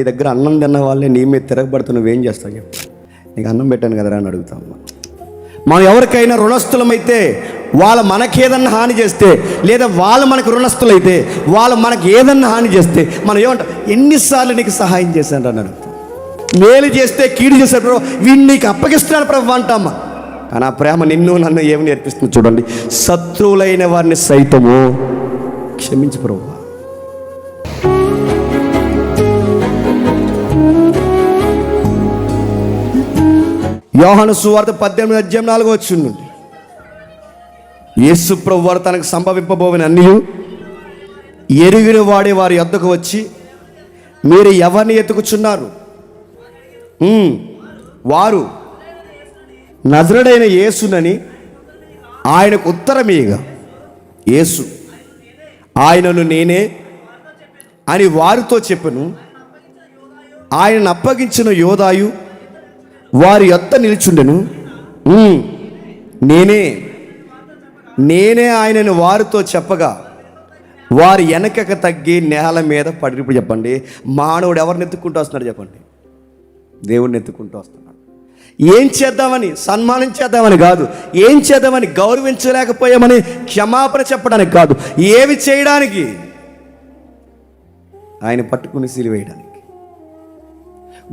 నీ దగ్గర అన్నం తిన్న వాళ్ళని నీ మీద తిరగబడుతూ నువ్వేం చేస్తావు చెప్పు. నీకు అన్నం పెట్టాను కదరా అని అడుగుతాం మనం ఎవరికైనా రుణస్థులమైతే వాళ్ళు మనకేదన్నా హాని చేస్తే లేదా వాళ్ళు మనకు రుణస్థులైతే వాళ్ళు మనకి ఏదన్నా హాని చేస్తే మనం ఏమంటాం? ఎన్నిసార్లు నీకు సహాయం చేశాను అని అడుగుతాం. మేలు చేస్తే కీడు చేశాడు ప్రభు. వీడిని నీకు అప్పగిస్తున్నాను ప్రభు అంటామా కానీ ఆ ప్రేమ నిన్ను నన్ను ఏమి నేర్పిస్తుంది చూడండి. శత్రువులైన వారిని సైతము క్షమించు ప్రభు. యోహాను సువార్త పద్దెనిమిది అధ్యాయం వచ్చి వచ్చింది యేసు ప్రభు వారు తనకు సంభవింపబోవిన అన్నీ ఎరిగిన వాడే వారి యొద్దకు వచ్చి మీరు ఎవరిని ఎత్తుకుచున్నారు? వారు నజరుడైన యేసునని ఆయనకు ఉత్తరమీయగా యేసు ఆయనను నేనే అని వారితో చెప్పను. ఆయనను అప్పగించిన యోధాయు వారి యొత్త నిల్చుండెను. "ఉమ్, నేనే నేనే ఆయనను వారితో చెప్పగా వారి వెనకక తగ్గి నేల మీద పడి ఇప్పుడు చెప్పండి. మానవుడు ఎవరిని ఎత్తుకుంటూ వస్తున్నాడు చెప్పండి. దేవుడిని ఎత్తుకుంటూ వస్తున్నాడు. ఏం చేద్దామని సన్మానం చేద్దామని కాదు ఏం చేద్దామని గౌరవించలేకపోయామని క్షమాపణ చెప్పడానికి కాదు ఏవి చేయడానికి? ఆయన పట్టుకుని సిలివేయడానికి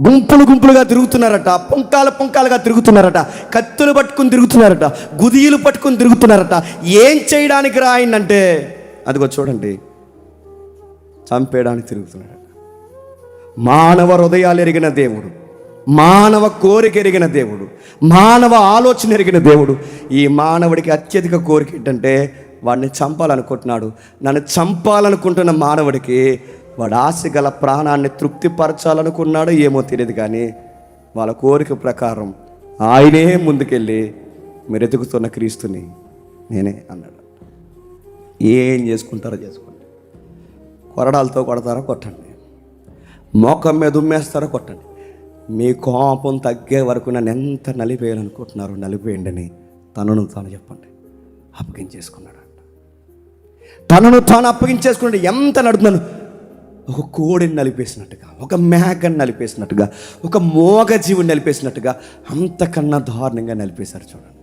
గుంపులు గుంపులుగా తిరుగుతున్నారట పుంకాలు పుంకాలుగా తిరుగుతున్నారట కత్తులు పట్టుకుని తిరుగుతున్నారట గుదియలు పట్టుకుని తిరుగుతున్నారట. ఏం చేయడానికి రా అదిగో చూడండి చంపేయడానికి తిరుగుతున్నారట మానవ హృదయాలు ఎరిగిన దేవుడు మానవ కోరిక ఎరిగిన దేవుడు మానవ ఆలోచన ఎరిగిన దేవుడు. ఈ మానవుడికి అత్యధిక కోరిక ఏంటంటే వాడిని చంపాలనుకుంటున్నాడు. నన్ను చంపాలనుకుంటున్న మానవుడికి వాడు ఆశ గల ప్రాణాన్ని తృప్తిపరచాలనుకున్నాడో ఏమో తెలియదు కానీ వాళ్ళ కోరిక ప్రకారం ఆయనే ముందుకెళ్ళి మీరు ఎదుగుతున్న క్రీస్తుని నేనే అన్నాడు. ఏం చేసుకుంటారో చేసుకోండి. కొరడాలతో కొడతారో కొట్టండి. మోకం మీద ఉమ్మేస్తారో కొట్టండి. మీ కోపం తగ్గే వరకు నన్ను ఎంత నలిపేయాలనుకుంటున్నారు నలిపేయండి అని తనను తాను చెప్పండి. అప్పగించేసుకున్నాడు అంట తనను తాను అప్పగించేసుకున్నాడు. ఎంత నడుతున్నాను ఒక కోడిని నలిపేసినట్టుగా ఒక మేకని నలిపేసినట్టుగా ఒక మోగ జీవుని నలిపేసినట్టుగా అంతకన్నా దారుణంగా నలిపేశారు చూడండి.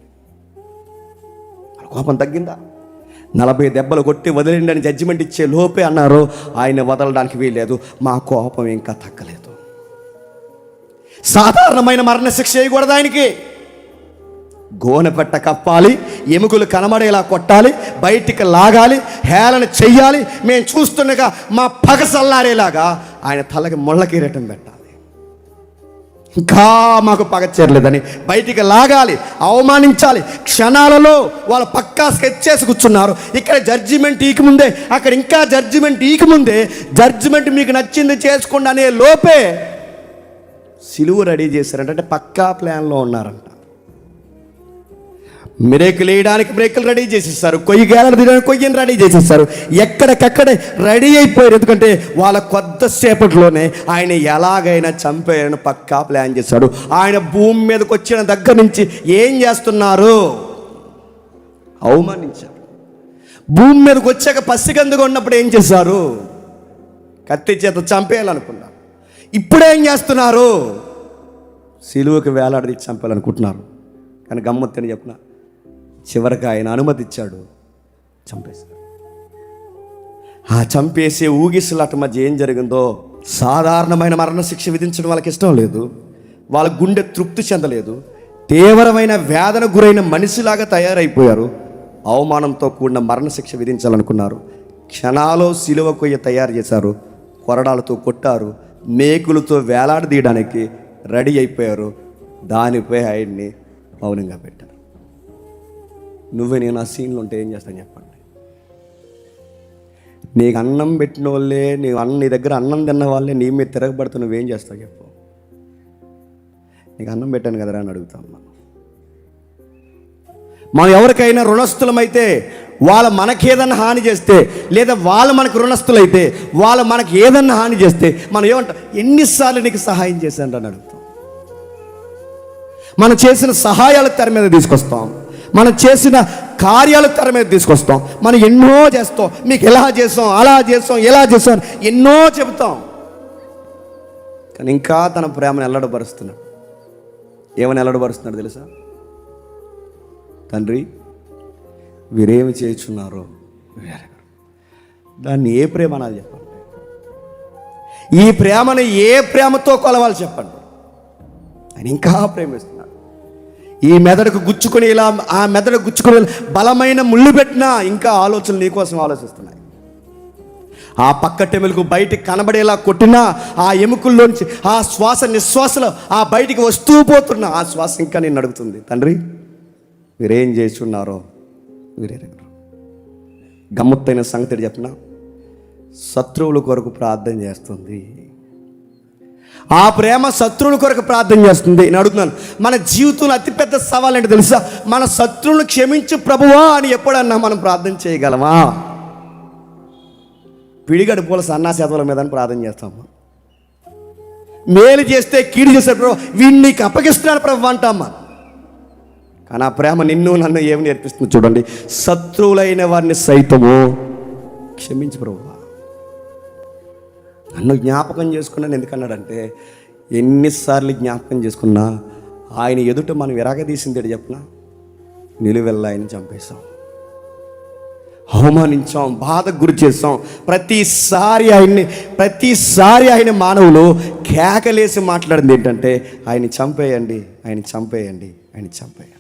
కోపం తగ్గిందా? నలభై దెబ్బలు కొట్టి వదిలేండి అని జడ్జిమెంట్ ఇచ్చే లోపే అన్నారు ఆయన వదలడానికి వీల్లేదు. మా కోపం ఇంకా తగ్గలేదు. సాధారణమైన మరణశిక్ష చేయకూడదు ఆయనకి. గోనపెట్ట కప్పాలి ఎముకలు కనబడేలా కొట్టాలి బయటికి లాగాలి హేళన చెయ్యాలి. మేము చూస్తుండగా మా పగ సల్లారేలాగా ఆయన తలకి ముళ్ళ కిరీటం పెట్టాలి. ఇంకా మాకు పగ చేరలేదని బయటికి లాగాలి అవమానించాలి. క్షణాలలో వాళ్ళు పక్కా స్కెచ్ చేసి కూర్చున్నారు. ఇక్కడ జడ్జిమెంట్ ఈకి ముందే అక్కడ ఇంకా జడ్జిమెంట్ ఈకి ముందే జడ్జిమెంట్ మీకు నచ్చింది చేసుకోండి అనే లోపే సిలువు రెడీ చేశారంట. అంటే పక్కా ప్లాన్లో ఉన్నారంట. మిరేకులు వేయడానికి బ్రేకులు రెడీ చేసేస్తారు. కొయ్యి గేలను తీయడానికి కొయ్యని రెడీ చేసేస్తారు. ఎక్కడికక్కడే రెడీ అయిపోయారు. ఎందుకంటే వాళ్ళ కొద్దిసేపట్లోనే ఆయన ఎలాగైనా చంపేయాలని పక్కా ప్లాన్ చేశాడు. ఆయన భూమి మీదకి వచ్చిన దగ్గర నుంచి ఏం చేస్తున్నారు? అవమానించారు. భూమి మీదకి వచ్చాక పసిగందుగా ఉన్నప్పుడు ఏం చేశారు? కత్తి చేత చంపేయాలనుకున్నారు. ఇప్పుడేం చేస్తున్నారు? సిలువకి వేలాడి చంపాలనుకుంటున్నారు. కానీ గమ్మత్తని చెప్పిన చివరికి ఆయన అనుమతిచ్చాడు. చంపేశాడు ఆ చంపేసే ఊగిసలాట మధ్య ఏం జరిగిందో సాధారణమైన మరణశిక్ష విధించడం వాళ్ళకి ఇష్టం లేదు. వాళ్ళ గుండె తృప్తి చెందలేదు. తీవ్రమైన వేదన గురైన మనిషిలాగా తయారైపోయారు. అవమానంతో కూడిన మరణశిక్ష విధించాలనుకున్నారు. క్షణాలో సిలువ కొయ్య తయారు చేశారు. కొరడాలతో కొట్టారు. మేకులతో వేలాడదీయడానికి రెడీ అయిపోయారు. దానిపై ఆయన్ని మౌనంగా పెట్టారు. నువ్వే నేను ఆ సీన్లో ఉంటే ఏం చేస్తాను చెప్పండి. నీకు అన్నం పెట్టిన వాళ్ళే నీ అన్న నీ దగ్గర అన్నం తిన్న వాళ్ళే నీ మీద తిరగబడుతూ నువ్వేం చేస్తావు చెప్పు. నీకు అన్నం పెట్టాను కదరా అని అడుగుతాం మనం మనం ఎవరికైనా రుణస్థులమైతే వాళ్ళు మనకేదన్నా హాని చేస్తే లేదా వాళ్ళు మనకు రుణస్థులైతే వాళ్ళు మనకి ఏదన్నా హాని చేస్తే మనం ఏమంటాం? ఎన్నిసార్లు నీకు సహాయం చేశాను అని అడుగుతాం. మనం చేసిన సహాయాలు తెర మీద తీసుకొస్తాం. మనం చేసిన కార్యాల తెర మీద తీసుకొస్తాం. మనం ఎన్నో చేస్తాం. మీకు ఎలా చేస్తాం అలా చేస్తాం ఎలా చేస్తాం ఎన్నో చెబుతాం. కానీ ఇంకా తన ప్రేమను ఎల్లడపరుస్తున్నాడు ఏమని ఎల్లడపరుస్తున్నాడు తెలుసా? తండ్రి వీరేమి చేయుచున్నారో వీరెరగరు. దాన్ని ఏ ప్రేమ అనాలి చెప్పండి? ఈ ప్రేమను ఏ ప్రేమతో కొలవాలి చెప్పండి? ఆయన ఇంకా ప్రేమిస్తుంది ఈ మెదడుకు గుచ్చుకొని ఇలా ఆ మెదడు గుచ్చుకొని బలమైన ముళ్ళు పెట్టినా ఇంకా ఆలోచనలు నీకోసం ఆలోచిస్తున్నాయి. ఆ పక్క టెములకు బయటికి కనబడేలా కొట్టినా ఆ ఎముకల్లోంచి ఆ శ్వాస నిశ్వాసలో ఆ బయటికి వస్తూ పోతున్నా ఆ శ్వాస ఇంకా నేను అడుగుతుంది. తండ్రి మీరేం చేస్తున్నారో వీరెరగరు గమ్మత్తైన సంగతి చెప్పిన? శత్రువుల కొరకు ప్రార్థన చేస్తుంది. ఆ ప్రేమ శత్రువుల కొరకు ప్రార్థన చేస్తుంది. నేను అడుగుతున్నాను మన జీవితంలో అతిపెద్ద సవాల్ ఏంటో తెలుసా? మన శత్రువులను క్షమించు ప్రభువా అని ఎప్పుడన్నా మనం ప్రార్థన చేయగలమా? పిడిగడు పూల సన్నాసేతల మీద ప్రార్థన చేస్తాము. మేలు చేస్తే కీడు చేసే ప్రభు వీడిని నీకు అప్పగిస్తున్నాడు ప్రభు అంటామ్మా కానీ ఆ ప్రేమ నిన్ను నన్ను ఏమి నేర్పిస్తుంది చూడండి. శత్రువులైన వారిని సైతము క్షమించు ప్రభువా నన్ను జ్ఞాపకం చేసుకున్నాను. ఎందుకన్నాడంటే ఎన్నిసార్లు జ్ఞాపకం చేసుకున్నా ఆయన ఎదుట మనం ఎరగదీసింది చెప్పిన? నిలువెల్ల ఆయన చంపేశాం. అవమానించాం బాధకు గురి చేస్తాం ప్రతిసారి ఆయన్ని ప్రతిసారి ఆయన మానవులు కేకలేసి మాట్లాడింది ఏంటంటే ఆయన చంపేయండి ఆయన చంపేయండి ఆయన చంపేయండి.